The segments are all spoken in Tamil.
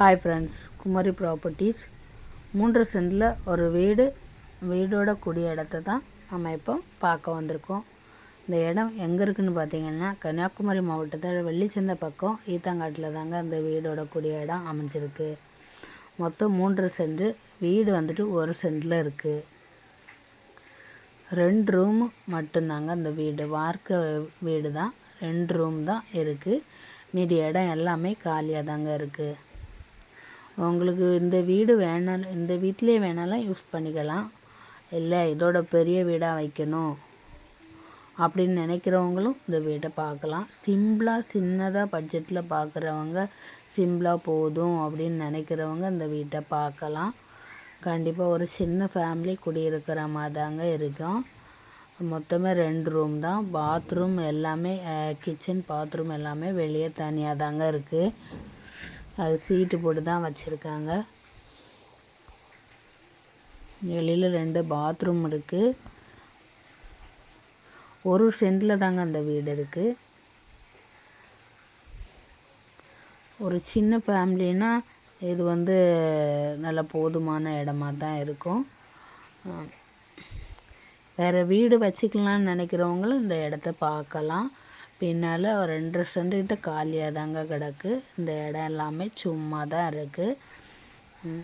ஹாய் ஃப்ரெண்ட்ஸ் குமரி ப்ராப்பர்ட்டிஸ் மூன்று சென்டில் ஒரு வீடு வீடோட கூடிய இடத்த தான் நம்ம இப்போ பார்க்க வந்திருக்கோம். இந்த இடம் எங்கே இருக்குதுன்னு பார்த்தீங்கன்னா கன்னியாகுமரி மாவட்டத்தில் வெள்ளிச்சந்தை பக்கம் ஈத்தங்காட்டில் தாங்க அந்த வீடோட கூடிய இடம் அமைஞ்சிருக்கு. மொத்தம் மூன்று சென்ட் வீடு வந்துட்டு ஒரு சென்டில் இருக்குது ரெண்டு ரூம் மட்டும்தாங்க அந்த வீடு வார்க்க வீடு தான் ரெண்டு ரூம் தான் இருக்குது மீதி இடம் எல்லாமே காலியாக தாங்க இருக்குது உங்களுக்கு இந்த வீடு வேணாலும் இந்த வீட்டிலே வேணாலும் யூஸ் பண்ணிக்கலாம். இல்லை இதோட பெரிய வீடாக வைக்கணும் அப்படின்னு நினைக்கிறவங்களும் இந்த வீட்டை பார்க்கலாம். சிம்பிளாக சின்னதாக பட்ஜெட்டில் பார்க்குறவங்க சிம்பிளாக போதும் அப்படின்னு நினைக்கிறவங்க இந்த வீட்டை பார்க்கலாம். கண்டிப்பாக ஒரு சின்ன ஃபேமிலி குடியிருக்கிற மாதிரி தாங்க இருக்கும். மொத்தமே ரெண்டு ரூம் தான். பாத்ரூம் எல்லாமே கிச்சன் பாத்ரூம் எல்லாமே வெளியே தனியாக தாங்க இருக்குது அது சீட்டு போட்டு தான் வச்சுருக்காங்க. வெளியில் ரெண்டு பாத்ரூம் இருக்குது ஒரு சென்டில் தாங்க அந்த வீடு இருக்குது ஒரு சின்ன ஃபேமிலினா இது வந்து நல்ல போதுமான இடமா தான் இருக்கும். வேறு வீடு வச்சுக்கலான்னு நினைக்கிறவங்களும் இந்த இடத்த பார்க்கலாம். பின்னால் ஒரு ரெண்டு சென்ட்டுக்கிட்ட காலியாக தாங்க கிடக்கு. இந்த இடம் எல்லாமே சும்மா தான் இருக்குது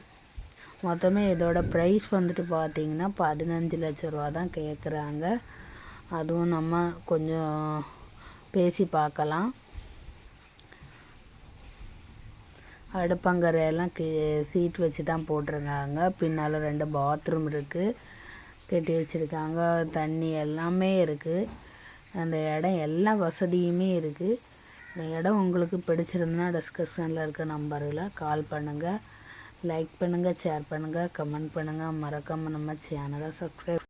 மொத்தமே இதோட ப்ரைஸ் வந்துட்டு பார்த்திங்கன்னா பதினஞ்சு லட்ச ரூபா தான் கேட்குறாங்க அதுவும் நம்ம கொஞ்சம் பேசி பார்க்கலாம். அடுப்பங்கரையெல்லாம் கே சீட் வச்சு தான் போட்டிருக்காங்க. பின்னால் ரெண்டு பாத்ரூம் இருக்குது கட்டி வச்சுருக்காங்க. தண்ணி எல்லாமே இருக்குது அந்த இடம் எல்லா வசதியுமே இருக்குது இந்த இடம் உங்களுக்கு பிடிச்சிருந்தா டிஸ்கிரிப்ஷனில் இருக்க நம்பரில் கால் பண்ணுங்கள் லைக் பண்ணுங்கள் ஷேர் பண்ணுங்கள் கமெண்ட் பண்ணுங்கள் மறக்காமல் நம்ம சேனலை சப்ஸ்கிரைப்